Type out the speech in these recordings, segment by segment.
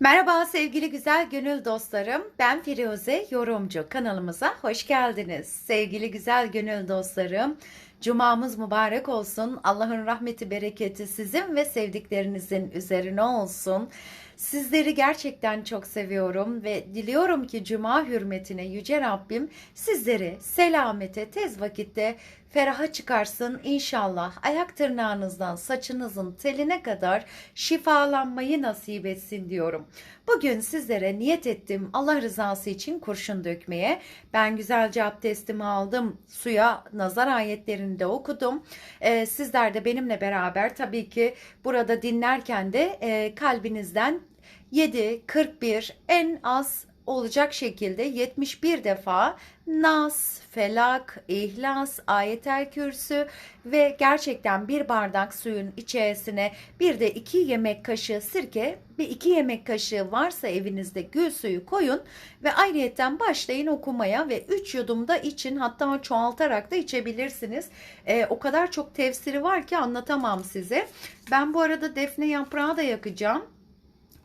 Merhaba sevgili güzel gönül dostlarım. Ben Firuze Yorumcu. Kanalımıza hoş geldiniz. Sevgili güzel gönül dostlarım. Cumamız mübarek olsun. Allah'ın rahmeti, bereketi sizin ve sevdiklerinizin üzerine olsun. Sizleri gerçekten çok seviyorum ve diliyorum ki cuma hürmetine yüce Rabbim sizleri selamete tez vakitte feraha çıkarsın inşallah. Ayak tırnağınızdan saçınızın teline kadar şifalanmayı nasip etsin diyorum. Bugün sizlere niyet ettim Allah rızası için kurşun dökmeye. Ben güzelce abdestimi aldım. Suya nazar ayetlerini de okudum. Ee, sizler de benimle beraber tabii ki burada dinlerken de e, kalbinizden 7, 41 en az olacak şekilde 71 defa Nas, Felak, İhlas, Ayetel Kürsü ve gerçekten bir bardak suyun içerisine bir de iki yemek kaşığı sirke bir iki yemek kaşığı varsa evinizde gül suyu koyun ve ayrıyetten başlayın okumaya ve 3 yudum da için hatta çoğaltarak da içebilirsiniz. Ee, o kadar çok tefsiri var ki anlatamam size. Ben bu arada defne yaprağı da yakacağım.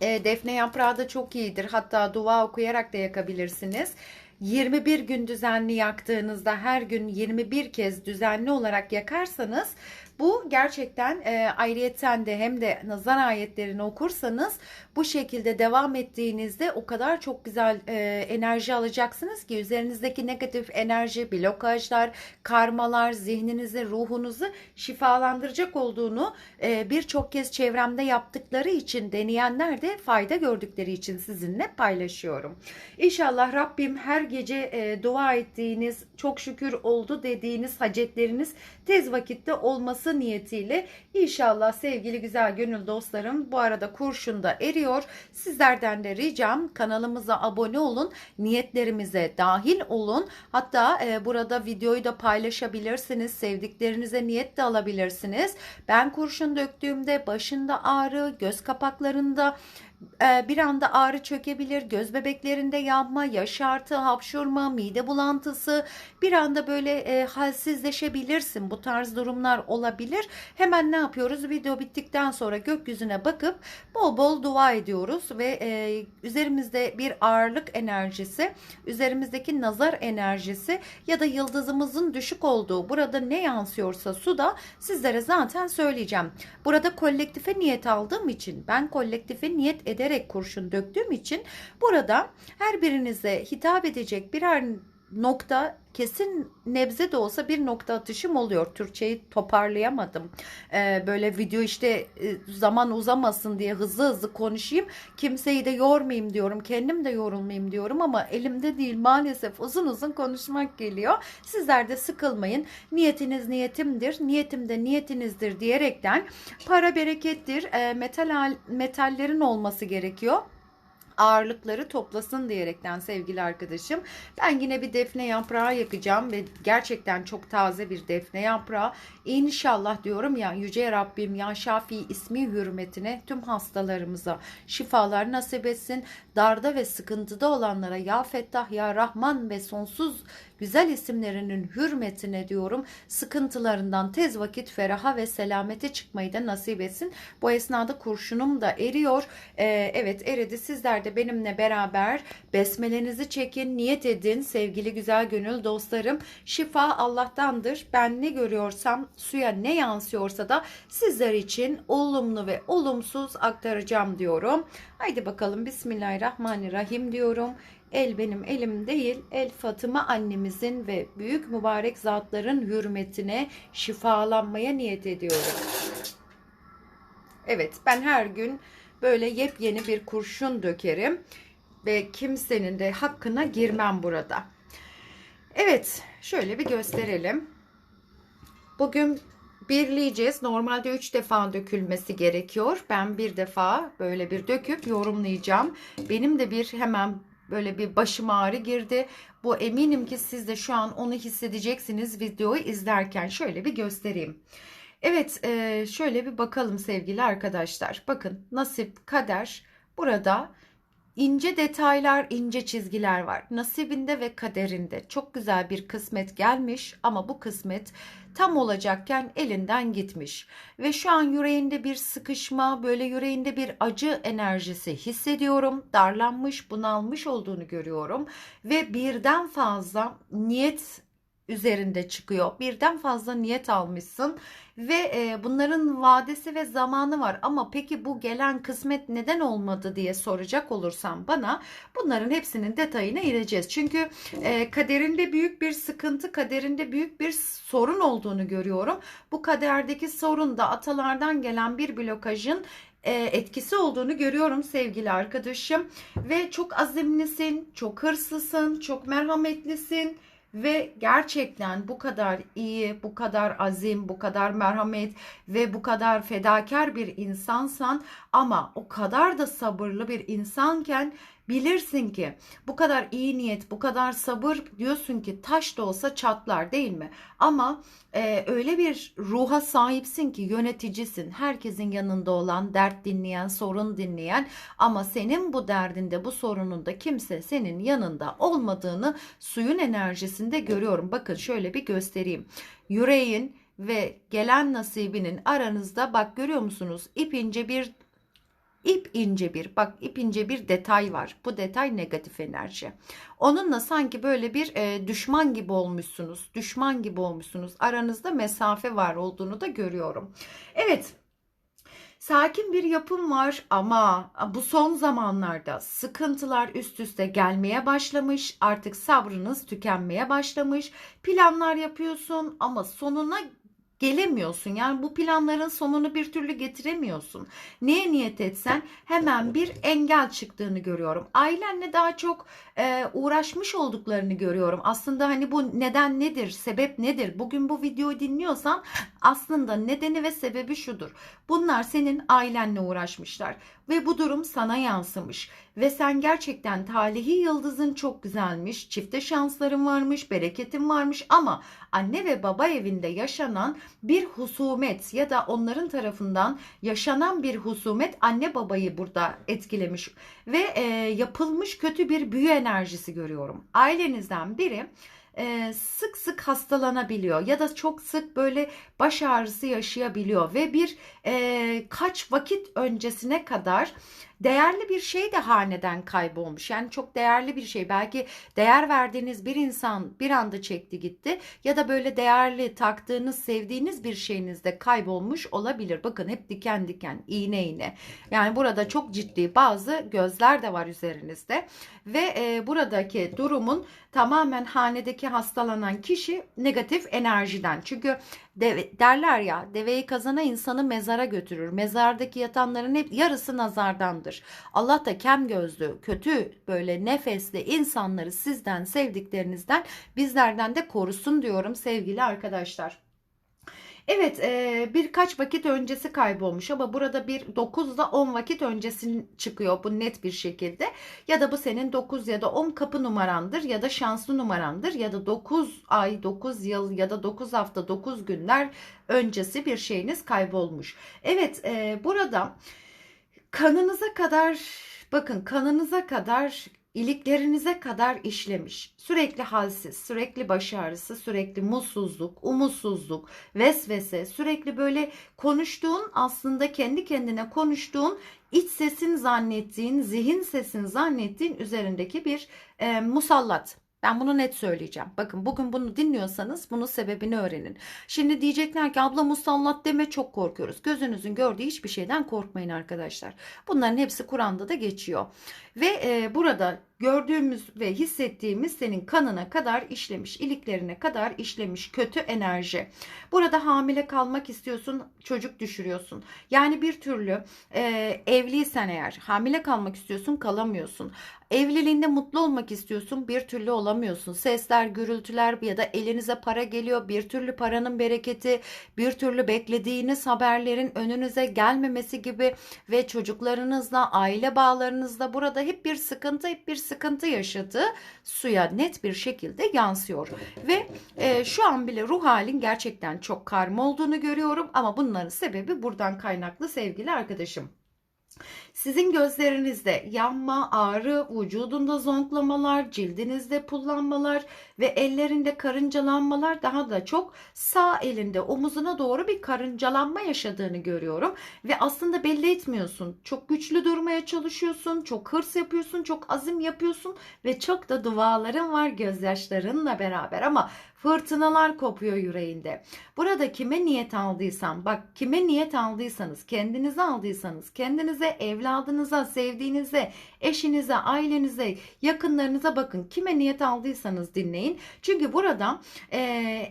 E, defne yaprağı da çok iyidir. Hatta dua okuyarak da yakabilirsiniz. 21 gün düzenli yaktığınızda her gün 21 kez düzenli olarak yakarsanız bu gerçekten e, ayrıyetten de hem de nazar ayetlerini okursanız bu şekilde devam ettiğinizde o kadar çok güzel e, enerji alacaksınız ki üzerinizdeki negatif enerji, blokajlar, karmalar, zihninizi, ruhunuzu şifalandıracak olduğunu e, birçok kez çevremde yaptıkları için deneyenler de fayda gördükleri için sizinle paylaşıyorum. İnşallah Rabbim her gece e, dua ettiğiniz, çok şükür oldu dediğiniz hacetleriniz tez vakitte olması niyetiyle inşallah sevgili güzel gönül dostlarım bu arada kurşun da eriyor. Sizlerden de ricam kanalımıza abone olun. Niyetlerimize dahil olun. Hatta e, burada videoyu da paylaşabilirsiniz. Sevdiklerinize niyet de alabilirsiniz. Ben kurşun döktüğümde başında ağrı, göz kapaklarında bir anda ağrı çökebilir, göz bebeklerinde yanma, yaşartı, hapşurma, mide bulantısı, bir anda böyle e, halsizleşebilirsin. Bu tarz durumlar olabilir. Hemen ne yapıyoruz? Video bittikten sonra gökyüzüne bakıp bol bol dua ediyoruz ve e, üzerimizde bir ağırlık enerjisi, üzerimizdeki nazar enerjisi ya da yıldızımızın düşük olduğu burada ne yansıyorsa suda sizlere zaten söyleyeceğim. Burada kolektife niyet aldığım için ben kolektife niyet ederek kurşun döktüğüm için burada her birinize hitap edecek birer nokta kesin nebze de olsa bir nokta atışım oluyor. Türkçeyi toparlayamadım. Ee, böyle video işte e, zaman uzamasın diye hızlı hızlı konuşayım. Kimseyi de yormayayım diyorum. Kendim de yorulmayayım diyorum ama elimde değil maalesef uzun uzun konuşmak geliyor. Sizler de sıkılmayın. Niyetiniz niyetimdir. Niyetim de niyetinizdir diyerekten para berekettir. E, metal metallerin olması gerekiyor ağırlıkları toplasın diyerekten sevgili arkadaşım. Ben yine bir defne yaprağı yakacağım ve gerçekten çok taze bir defne yaprağı. İnşallah diyorum ya Yüce Rabbim ya Şafi ismi hürmetine tüm hastalarımıza şifalar nasip etsin. Darda ve sıkıntıda olanlara ya Fettah ya Rahman ve sonsuz güzel isimlerinin hürmetine diyorum sıkıntılarından tez vakit feraha ve selamete çıkmayı da nasip etsin. Bu esnada kurşunum da eriyor. Ee, evet eridi sizler de benimle beraber besmelenizi çekin niyet edin sevgili güzel gönül dostlarım. Şifa Allah'tandır. Ben ne görüyorsam suya ne yansıyorsa da sizler için olumlu ve olumsuz aktaracağım diyorum. Haydi bakalım Bismillahirrahmanirrahim diyorum. El benim elim değil, el Fatıma annemizin ve büyük mübarek zatların hürmetine şifalanmaya niyet ediyorum. Evet, ben her gün böyle yepyeni bir kurşun dökerim ve kimsenin de hakkına girmem burada. Evet, şöyle bir gösterelim. Bugün birleyeceğiz. Normalde 3 defa dökülmesi gerekiyor. Ben bir defa böyle bir döküp yorumlayacağım. Benim de bir hemen böyle bir başım ağrı girdi. Bu eminim ki siz de şu an onu hissedeceksiniz videoyu izlerken. Şöyle bir göstereyim. Evet e, şöyle bir bakalım sevgili arkadaşlar. Bakın nasip kader burada ince detaylar, ince çizgiler var. Nasibinde ve kaderinde çok güzel bir kısmet gelmiş ama bu kısmet tam olacakken elinden gitmiş ve şu an yüreğinde bir sıkışma, böyle yüreğinde bir acı enerjisi hissediyorum. Darlanmış, bunalmış olduğunu görüyorum ve birden fazla niyet üzerinde çıkıyor. Birden fazla niyet almışsın ve e, bunların vadesi ve zamanı var. Ama peki bu gelen kısmet neden olmadı diye soracak olursam bana bunların hepsinin detayına ineceğiz. Çünkü e, kaderinde büyük bir sıkıntı, kaderinde büyük bir sorun olduğunu görüyorum. Bu kaderdeki sorun da atalardan gelen bir blokajın e, etkisi olduğunu görüyorum sevgili arkadaşım ve çok azimlisin, çok hırslısın, çok merhametlisin ve gerçekten bu kadar iyi, bu kadar azim, bu kadar merhamet ve bu kadar fedakar bir insansan ama o kadar da sabırlı bir insanken bilirsin ki bu kadar iyi niyet, bu kadar sabır diyorsun ki taş da olsa çatlar değil mi? Ama e, öyle bir ruha sahipsin ki yöneticisin. Herkesin yanında olan, dert dinleyen, sorun dinleyen ama senin bu derdinde, bu sorununda kimse senin yanında olmadığını suyun enerjisinde görüyorum. Bakın şöyle bir göstereyim. Yüreğin ve gelen nasibinin aranızda bak görüyor musunuz? İpince bir ip ince bir bak ip ince bir detay var. Bu detay negatif enerji. Onunla sanki böyle bir e, düşman gibi olmuşsunuz. Düşman gibi olmuşsunuz. Aranızda mesafe var olduğunu da görüyorum. Evet. Sakin bir yapım var ama bu son zamanlarda sıkıntılar üst üste gelmeye başlamış. Artık sabrınız tükenmeye başlamış. Planlar yapıyorsun ama sonuna gelemiyorsun. Yani bu planların sonunu bir türlü getiremiyorsun. Neye niyet etsen hemen bir engel çıktığını görüyorum. Ailenle daha çok e, uğraşmış olduklarını görüyorum. Aslında hani bu neden nedir, sebep nedir? Bugün bu videoyu dinliyorsan aslında nedeni ve sebebi şudur. Bunlar senin ailenle uğraşmışlar ve bu durum sana yansımış. Ve sen gerçekten talihi yıldızın çok güzelmiş, çifte şansların varmış, bereketin varmış. Ama anne ve baba evinde yaşanan bir husumet ya da onların tarafından yaşanan bir husumet anne babayı burada etkilemiş. Ve e, yapılmış kötü bir büyü enerjisi görüyorum. Ailenizden biri e, sık sık hastalanabiliyor ya da çok sık böyle baş ağrısı yaşayabiliyor ve bir e, kaç vakit öncesine kadar değerli bir şey de haneden kaybolmuş. Yani çok değerli bir şey. Belki değer verdiğiniz bir insan bir anda çekti gitti ya da böyle değerli taktığınız, sevdiğiniz bir şeyiniz de kaybolmuş olabilir. Bakın hep diken diken, iğne iğne. Yani burada çok ciddi bazı gözler de var üzerinizde ve e, buradaki durumun tamamen hanedeki hastalanan kişi negatif enerjiden. Çünkü deve, derler ya deveyi kazana insanı mezara götürür. Mezardaki yatanların hep yarısı nazardandır. Allah da kem gözlü, kötü böyle nefesli insanları sizden, sevdiklerinizden, bizlerden de korusun diyorum sevgili arkadaşlar. Evet e, birkaç vakit öncesi kaybolmuş ama burada bir 9 ile 10 vakit öncesi çıkıyor bu net bir şekilde. Ya da bu senin 9 ya da 10 kapı numarandır ya da şanslı numarandır ya da 9 ay, 9 yıl ya da 9 hafta, 9 günler öncesi bir şeyiniz kaybolmuş. Evet e, burada kanınıza kadar bakın kanınıza kadar iliklerinize kadar işlemiş. Sürekli halsiz, sürekli baş ağrısı, sürekli mutsuzluk, umutsuzluk, vesvese, sürekli böyle konuştuğun aslında kendi kendine konuştuğun iç sesin zannettiğin, zihin sesin zannettiğin üzerindeki bir e, musallat. Ben bunu net söyleyeceğim. Bakın bugün bunu dinliyorsanız bunun sebebini öğrenin. Şimdi diyecekler ki abla musallat deme çok korkuyoruz. Gözünüzün gördüğü hiçbir şeyden korkmayın arkadaşlar. Bunların hepsi Kur'an'da da geçiyor. Ve e, burada gördüğümüz ve hissettiğimiz senin kanına kadar işlemiş, iliklerine kadar işlemiş kötü enerji. Burada hamile kalmak istiyorsun, çocuk düşürüyorsun. Yani bir türlü e, evliysen eğer hamile kalmak istiyorsun, kalamıyorsun. Evliliğinde mutlu olmak istiyorsun, bir türlü olamıyorsun. Sesler, gürültüler ya da elinize para geliyor, bir türlü paranın bereketi, bir türlü beklediğiniz haberlerin önünüze gelmemesi gibi ve çocuklarınızla, aile bağlarınızla burada hep bir sıkıntı, hep bir sıkıntı yaşadığı suya net bir şekilde yansıyor. Ve e, şu an bile ruh halin gerçekten çok karma olduğunu görüyorum ama bunların sebebi buradan kaynaklı sevgili arkadaşım. Sizin gözlerinizde yanma, ağrı, vücudunda zonklamalar, cildinizde pullanmalar ve ellerinde karıncalanmalar daha da çok sağ elinde omuzuna doğru bir karıncalanma yaşadığını görüyorum. Ve aslında belli etmiyorsun. Çok güçlü durmaya çalışıyorsun, çok hırs yapıyorsun, çok azim yapıyorsun ve çok da duaların var gözyaşlarınla beraber ama fırtınalar kopuyor yüreğinde. Burada kime niyet aldıysan, bak kime niyet aldıysanız, kendinize aldıysanız, kendinize, evladınıza, sevdiğinize, eşinize, ailenize, yakınlarınıza bakın. Kime niyet aldıysanız dinleyin. Çünkü burada e,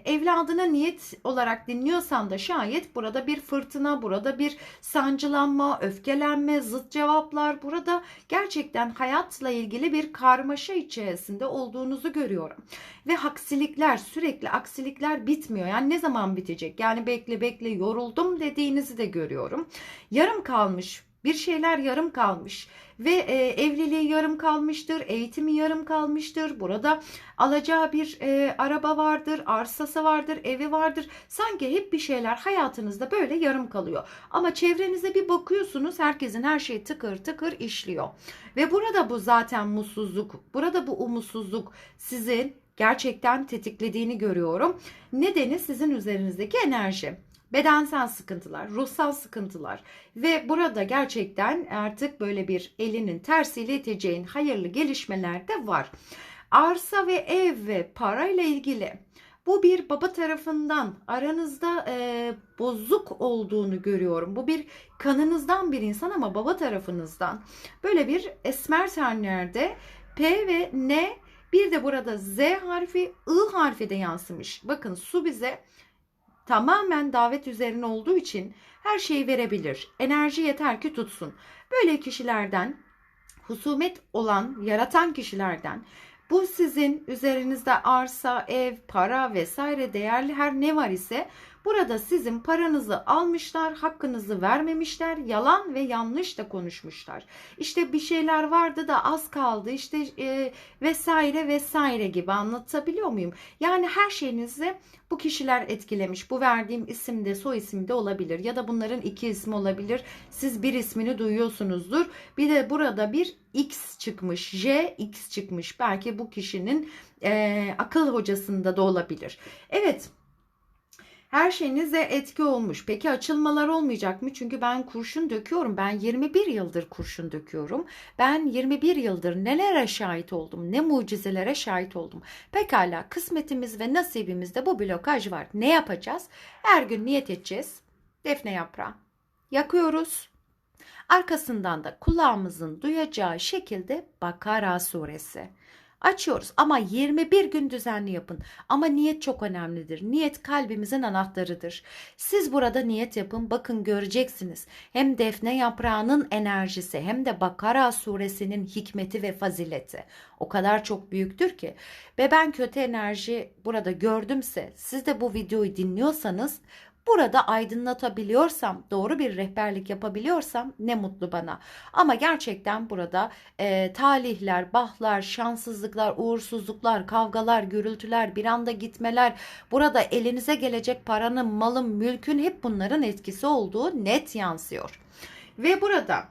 evladına niyet olarak dinliyorsan da şayet burada bir fırtına, burada bir sancılanma, öfkelenme, zıt cevaplar, burada gerçekten hayatla ilgili bir karmaşa içerisinde olduğunuzu görüyorum. Ve aksilikler, sürekli aksilikler bitmiyor. Yani ne zaman bitecek? Yani bekle bekle yoruldum dediğinizi de görüyorum. Yarım kalmış bir şeyler yarım kalmış ve e, evliliği yarım kalmıştır, eğitimi yarım kalmıştır. Burada alacağı bir e, araba vardır, arsası vardır, evi vardır. Sanki hep bir şeyler hayatınızda böyle yarım kalıyor. Ama çevrenize bir bakıyorsunuz herkesin her şeyi tıkır tıkır işliyor. Ve burada bu zaten mutsuzluk, burada bu umutsuzluk sizin gerçekten tetiklediğini görüyorum. Nedeni sizin üzerinizdeki enerji bedensel sıkıntılar, ruhsal sıkıntılar ve burada gerçekten artık böyle bir elinin tersiyle iteceğin hayırlı gelişmeler de var. Arsa ve ev ve parayla ilgili bu bir baba tarafından aranızda e, bozuk olduğunu görüyorum. Bu bir kanınızdan bir insan ama baba tarafınızdan. Böyle bir esmer tenlerde P ve N bir de burada Z harfi I harfi de yansımış. Bakın su bize tamamen davet üzerine olduğu için her şeyi verebilir. Enerji yeter ki tutsun. Böyle kişilerden husumet olan, yaratan kişilerden bu sizin üzerinizde arsa, ev, para vesaire değerli her ne var ise burada sizin paranızı almışlar, hakkınızı vermemişler, yalan ve yanlış da konuşmuşlar. İşte bir şeyler vardı da az kaldı işte e, vesaire vesaire gibi anlatabiliyor muyum? Yani her şeyinizi bu kişiler etkilemiş. Bu verdiğim isim de soy isim de olabilir ya da bunların iki ismi olabilir. Siz bir ismini duyuyorsunuzdur. Bir de burada bir X çıkmış, J X çıkmış. Belki bu kişinin e, akıl hocasında da olabilir. Evet. Her şeyinize etki olmuş. Peki açılmalar olmayacak mı? Çünkü ben kurşun döküyorum. Ben 21 yıldır kurşun döküyorum. Ben 21 yıldır nelere şahit oldum? Ne mucizelere şahit oldum? Pekala kısmetimiz ve nasibimizde bu blokaj var. Ne yapacağız? Her gün niyet edeceğiz. Defne yaprağı. Yakıyoruz. Arkasından da kulağımızın duyacağı şekilde Bakara suresi. Açıyoruz ama 21 gün düzenli yapın. Ama niyet çok önemlidir. Niyet kalbimizin anahtarıdır. Siz burada niyet yapın bakın göreceksiniz. Hem defne yaprağının enerjisi hem de Bakara suresinin hikmeti ve fazileti o kadar çok büyüktür ki. Ve ben kötü enerji burada gördümse siz de bu videoyu dinliyorsanız burada aydınlatabiliyorsam, doğru bir rehberlik yapabiliyorsam ne mutlu bana. Ama gerçekten burada e, talihler, bahlar, şanssızlıklar, uğursuzluklar, kavgalar, gürültüler, bir anda gitmeler, burada elinize gelecek paranın, malın, mülkün hep bunların etkisi olduğu net yansıyor. Ve burada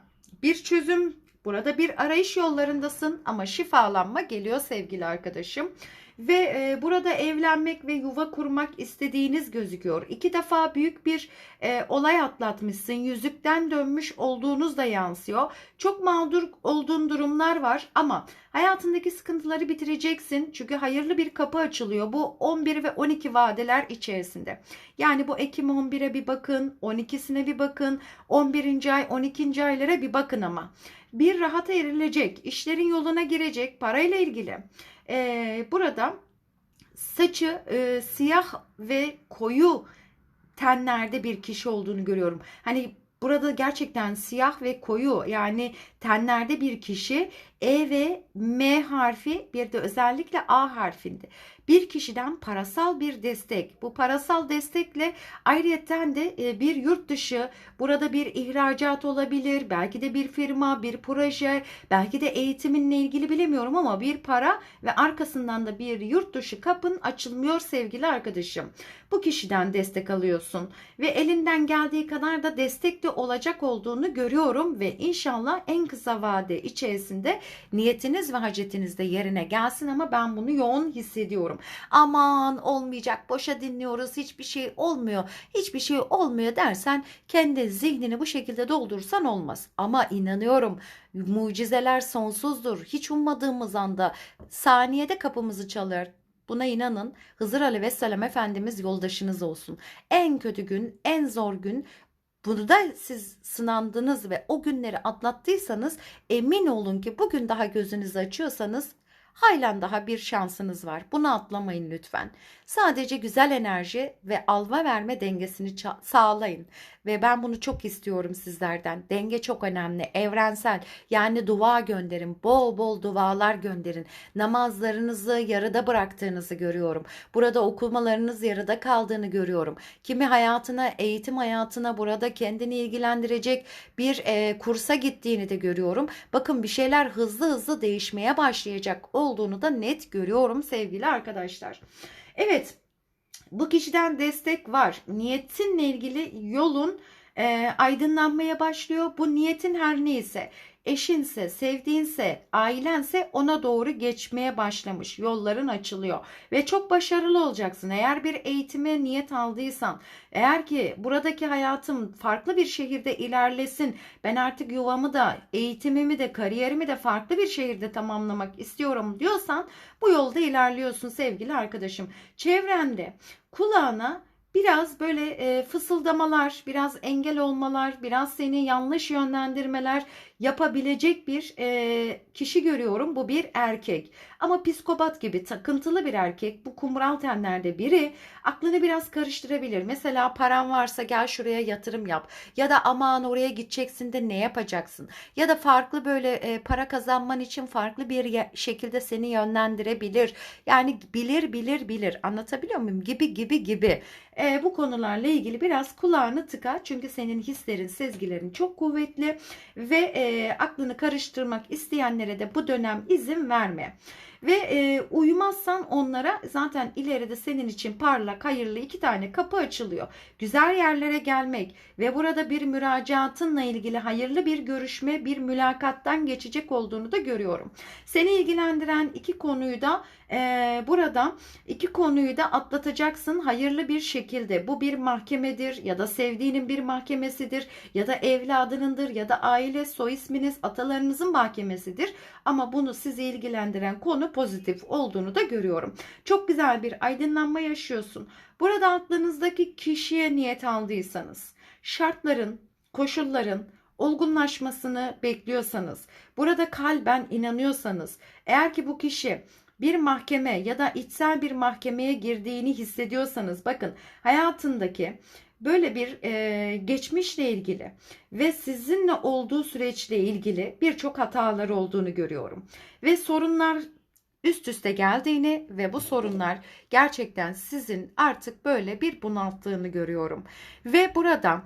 bir çözüm, burada bir arayış yollarındasın ama şifalanma geliyor sevgili arkadaşım ve e, burada evlenmek ve yuva kurmak istediğiniz gözüküyor. İki defa büyük bir e, olay atlatmışsın. Yüzükten dönmüş olduğunuz da yansıyor. Çok mağdur olduğun durumlar var ama hayatındaki sıkıntıları bitireceksin. Çünkü hayırlı bir kapı açılıyor. Bu 11 ve 12 vadeler içerisinde. Yani bu Ekim 11'e bir bakın, 12'sine bir bakın, 11. ay, 12. aylara bir bakın ama. Bir rahata erilecek, işlerin yoluna girecek, parayla ilgili e, burada saçı e, siyah ve koyu tenlerde bir kişi olduğunu görüyorum. Hani burada gerçekten siyah ve koyu yani tenlerde bir kişi E ve M harfi bir de özellikle A harfinde bir kişiden parasal bir destek. Bu parasal destekle ayrıyeten de e, bir yurt dışı, burada bir ihracat olabilir, belki de bir firma, bir proje, belki de eğitiminle ilgili bilemiyorum ama bir para ve arkasından da bir yurt dışı kapın açılmıyor sevgili arkadaşım. Bu kişiden destek alıyorsun ve elinden geldiği kadar da destekli olacak olduğunu görüyorum ve inşallah en kısa vade içerisinde niyetiniz ve hacetiniz de yerine gelsin ama ben bunu yoğun hissediyorum. Aman olmayacak boşa dinliyoruz hiçbir şey olmuyor hiçbir şey olmuyor dersen kendi zihnini bu şekilde doldursan olmaz. Ama inanıyorum mucizeler sonsuzdur. Hiç ummadığımız anda saniyede kapımızı çalar. Buna inanın. Hızır Aleyhisselam Efendimiz yoldaşınız olsun. En kötü gün, en zor gün Burada siz sınandınız ve o günleri atlattıysanız emin olun ki bugün daha gözünüzü açıyorsanız halen daha bir şansınız var. Bunu atlamayın lütfen. Sadece güzel enerji ve alma verme dengesini sağlayın. Ve ben bunu çok istiyorum sizlerden. Denge çok önemli, evrensel. Yani dua gönderin, bol bol dualar gönderin. Namazlarınızı yarıda bıraktığınızı görüyorum. Burada okumalarınız yarıda kaldığını görüyorum. Kimi hayatına, eğitim hayatına burada kendini ilgilendirecek bir e, kursa gittiğini de görüyorum. Bakın bir şeyler hızlı hızlı değişmeye başlayacak olduğunu da net görüyorum sevgili arkadaşlar. Evet bu kişiden destek var. Niyetinle ilgili yolun e, aydınlanmaya başlıyor. Bu niyetin her neyse eşinse, sevdiğinse, ailense ona doğru geçmeye başlamış. Yolların açılıyor ve çok başarılı olacaksın. Eğer bir eğitime niyet aldıysan, eğer ki buradaki hayatım farklı bir şehirde ilerlesin, ben artık yuvamı da, eğitimimi de, kariyerimi de farklı bir şehirde tamamlamak istiyorum diyorsan bu yolda ilerliyorsun sevgili arkadaşım. Çevrende kulağına biraz böyle e, fısıldamalar, biraz engel olmalar, biraz seni yanlış yönlendirmeler yapabilecek bir e, kişi görüyorum. Bu bir erkek. Ama psikopat gibi takıntılı bir erkek. Bu kumral tenlerde biri aklını biraz karıştırabilir. Mesela paran varsa gel şuraya yatırım yap. Ya da aman oraya gideceksin de ne yapacaksın? Ya da farklı böyle e, para kazanman için farklı bir şekilde seni yönlendirebilir. Yani bilir bilir bilir. Anlatabiliyor muyum? Gibi gibi gibi. E, bu konularla ilgili biraz kulağını tıka. Çünkü senin hislerin, sezgilerin çok kuvvetli ve e, aklını karıştırmak isteyenlere de bu dönem izin verme. Ve e, uymazsan onlara zaten ileride senin için parlak, hayırlı iki tane kapı açılıyor. Güzel yerlere gelmek ve burada bir müracaatınla ilgili hayırlı bir görüşme, bir mülakattan geçecek olduğunu da görüyorum. Seni ilgilendiren iki konuyu da e, burada iki konuyu da atlatacaksın hayırlı bir şekilde. Bu bir mahkemedir ya da sevdiğinin bir mahkemesidir ya da evladınındır ya da aile soy isminiz atalarınızın mahkemesidir. Ama bunu sizi ilgilendiren konu pozitif olduğunu da görüyorum. Çok güzel bir aydınlanma yaşıyorsun. Burada aklınızdaki kişiye niyet aldıysanız şartların, koşulların, olgunlaşmasını bekliyorsanız, burada kalben inanıyorsanız, eğer ki bu kişi bir mahkeme ya da içsel bir mahkemeye girdiğini hissediyorsanız bakın hayatındaki böyle bir e, geçmişle ilgili ve sizinle olduğu süreçle ilgili birçok hatalar olduğunu görüyorum. Ve sorunlar üst üste geldiğini ve bu sorunlar gerçekten sizin artık böyle bir bunalttığını görüyorum. Ve burada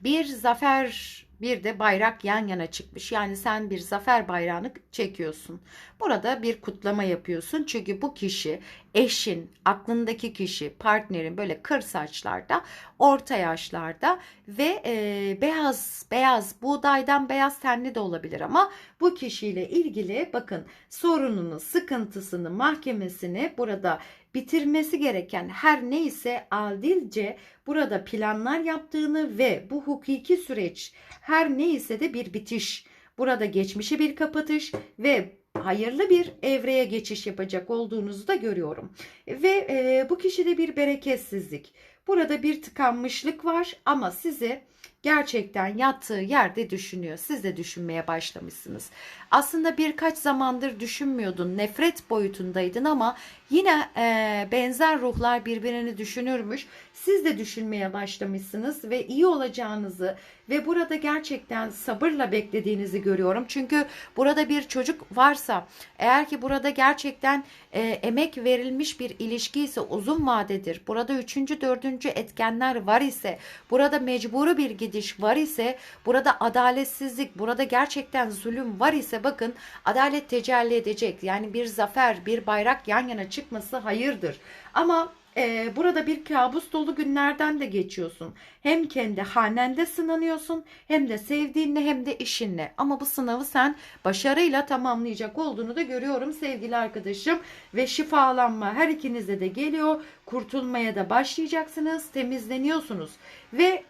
bir zafer bir de bayrak yan yana çıkmış. Yani sen bir zafer bayrağını çekiyorsun. Burada bir kutlama yapıyorsun. Çünkü bu kişi eşin, aklındaki kişi, partnerin böyle kır saçlarda, orta yaşlarda ve e, beyaz beyaz buğdaydan beyaz tenli de olabilir ama bu kişiyle ilgili bakın sorununu, sıkıntısını, mahkemesini burada bitirmesi gereken her neyse adilce burada planlar yaptığını ve bu hukuki süreç her neyse de bir bitiş. Burada geçmişi bir kapatış ve hayırlı bir evreye geçiş yapacak olduğunuzu da görüyorum. Ve e, bu kişide bir bereketsizlik. Burada bir tıkanmışlık var ama sizi gerçekten yattığı yerde düşünüyor. Siz de düşünmeye başlamışsınız. Aslında birkaç zamandır düşünmüyordun. Nefret boyutundaydın ama yine e, benzer ruhlar birbirini düşünürmüş. Siz de düşünmeye başlamışsınız ve iyi olacağınızı ve burada gerçekten sabırla beklediğinizi görüyorum. Çünkü burada bir çocuk varsa eğer ki burada gerçekten e, emek verilmiş bir ilişki ise uzun vadedir. Burada üçüncü, dördüncü etkenler var ise, burada mecburi bir gidiş var ise, burada adaletsizlik, burada gerçekten zulüm var ise bakın adalet tecelli edecek. Yani bir zafer, bir bayrak yan yana çıkması hayırdır. Ama e, burada bir kabus dolu günlerden de geçiyorsun. Hem kendi hanende sınanıyorsun hem de sevdiğinle hem de işinle. Ama bu sınavı sen başarıyla tamamlayacak olduğunu da görüyorum sevgili arkadaşım. Ve şifalanma her ikinize de geliyor. Kurtulmaya da başlayacaksınız. Temizleniyorsunuz. Ve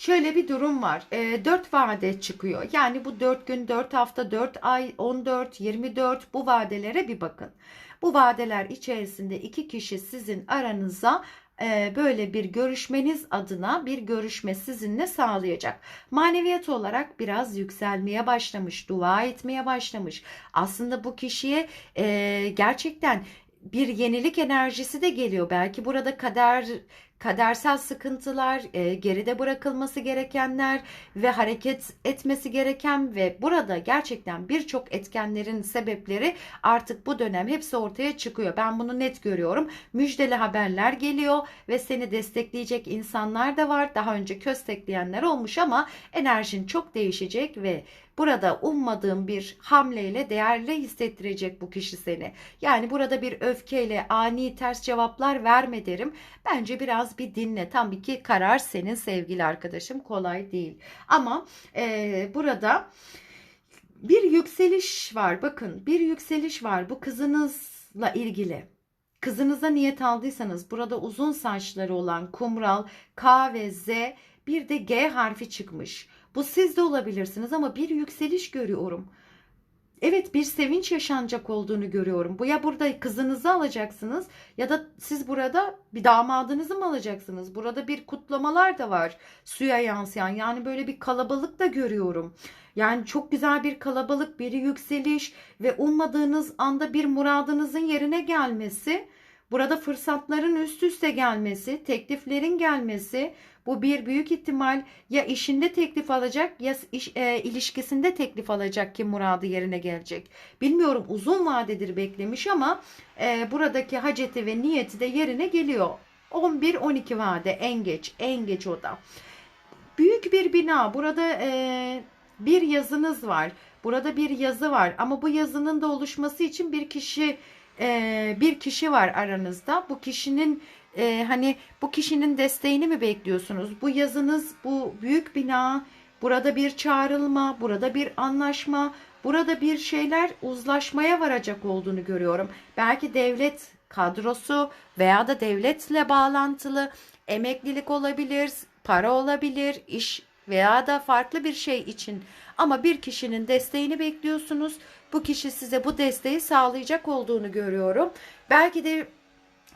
Şöyle bir durum var. E, 4 vade çıkıyor. Yani bu 4 gün, 4 hafta, 4 ay, 14, 24 bu vadelere bir bakın. Bu vadeler içerisinde iki kişi sizin aranıza e, böyle bir görüşmeniz adına bir görüşme sizinle sağlayacak. Maneviyat olarak biraz yükselmeye başlamış, dua etmeye başlamış. Aslında bu kişiye e, gerçekten bir yenilik enerjisi de geliyor. Belki burada kader kadersel sıkıntılar, e, geride bırakılması gerekenler ve hareket etmesi gereken ve burada gerçekten birçok etkenlerin sebepleri artık bu dönem hepsi ortaya çıkıyor. Ben bunu net görüyorum. Müjdeli haberler geliyor ve seni destekleyecek insanlar da var. Daha önce köstekleyenler olmuş ama enerjin çok değişecek ve Burada ummadığın bir hamleyle değerli hissettirecek bu kişi seni. Yani burada bir öfkeyle ani ters cevaplar verme derim. Bence biraz bir dinle. Tabii ki karar senin sevgili arkadaşım. Kolay değil. Ama e, burada bir yükseliş var. Bakın bir yükseliş var. Bu kızınızla ilgili. Kızınıza niyet aldıysanız burada uzun saçları olan kumral K ve Z bir de G harfi çıkmış. Bu siz de olabilirsiniz ama bir yükseliş görüyorum. Evet bir sevinç yaşanacak olduğunu görüyorum. Bu ya burada kızınızı alacaksınız ya da siz burada bir damadınızı mı alacaksınız? Burada bir kutlamalar da var suya yansıyan. Yani böyle bir kalabalık da görüyorum. Yani çok güzel bir kalabalık, bir yükseliş ve ummadığınız anda bir muradınızın yerine gelmesi. Burada fırsatların üst üste gelmesi, tekliflerin gelmesi, bu bir büyük ihtimal ya işinde teklif alacak ya iş, e, ilişkisinde teklif alacak ki muradı yerine gelecek. Bilmiyorum uzun vadedir beklemiş ama e, buradaki haceti ve niyeti de yerine geliyor. 11-12 vade en geç en geç o da. Büyük bir bina burada e, bir yazınız var. Burada bir yazı var ama bu yazının da oluşması için bir kişi e, bir kişi var aranızda. Bu kişinin e, hani bu kişinin desteğini mi bekliyorsunuz? Bu yazınız, bu büyük bina, burada bir çağrılma, burada bir anlaşma, burada bir şeyler uzlaşmaya varacak olduğunu görüyorum. Belki devlet kadrosu veya da devletle bağlantılı emeklilik olabilir, para olabilir, iş veya da farklı bir şey için ama bir kişinin desteğini bekliyorsunuz. Bu kişi size bu desteği sağlayacak olduğunu görüyorum. Belki de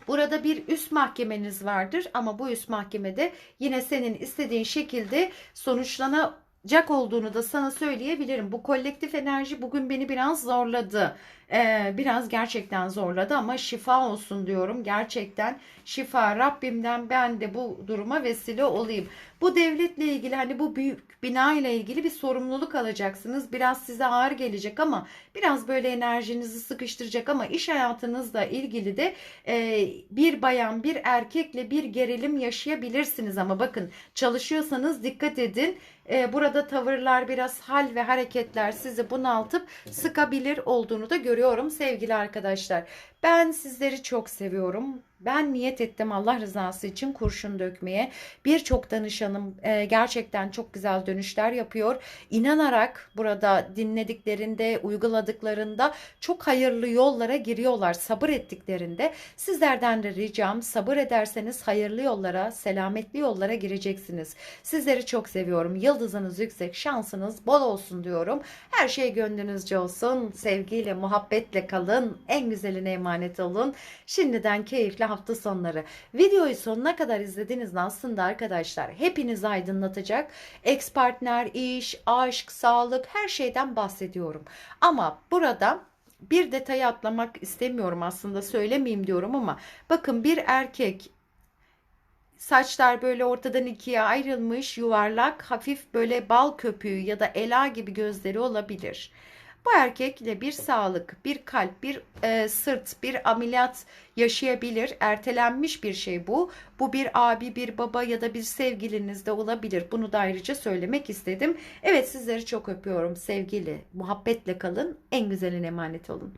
Burada bir üst mahkemeniz vardır ama bu üst mahkemede yine senin istediğin şekilde sonuçlanacak olduğunu da sana söyleyebilirim. Bu kolektif enerji bugün beni biraz zorladı. Ee, biraz gerçekten zorladı ama şifa olsun diyorum. Gerçekten şifa Rabbimden ben de bu duruma vesile olayım. Bu devletle ilgili hani bu büyük bina ile ilgili bir sorumluluk alacaksınız. Biraz size ağır gelecek ama biraz böyle enerjinizi sıkıştıracak ama iş hayatınızla ilgili de e, bir bayan bir erkekle bir gerilim yaşayabilirsiniz ama bakın çalışıyorsanız dikkat edin. E, burada tavırlar biraz hal ve hareketler sizi bunaltıp sıkabilir olduğunu da görüyorum sevgili arkadaşlar. Ben sizleri çok seviyorum. Ben niyet ettim Allah rızası için kurşun dökmeye. Birçok danışanım e, gerçekten çok güzel dönüşler yapıyor. İnanarak burada dinlediklerinde, uyguladıklarında çok hayırlı yollara giriyorlar. Sabır ettiklerinde sizlerden de ricam sabır ederseniz hayırlı yollara, selametli yollara gireceksiniz. Sizleri çok seviyorum. Yıldızınız yüksek, şansınız bol olsun diyorum. Her şey gönlünüzce olsun. Sevgiyle, muhabbetle kalın. En güzeline emanet olun. Şimdiden keyifli hafta sonları. Videoyu sonuna kadar izlediğinizde aslında arkadaşlar hepinizi aydınlatacak. Ex partner, iş, aşk, sağlık her şeyden bahsediyorum. Ama burada bir detayı atlamak istemiyorum aslında söylemeyeyim diyorum ama bakın bir erkek Saçlar böyle ortadan ikiye ayrılmış, yuvarlak, hafif böyle bal köpüğü ya da ela gibi gözleri olabilir. Bu erkekle bir sağlık, bir kalp, bir e, sırt, bir ameliyat yaşayabilir. Ertelenmiş bir şey bu. Bu bir abi, bir baba ya da bir sevgiliniz de olabilir. Bunu da ayrıca söylemek istedim. Evet sizleri çok öpüyorum sevgili. Muhabbetle kalın. En güzelin emanet olun.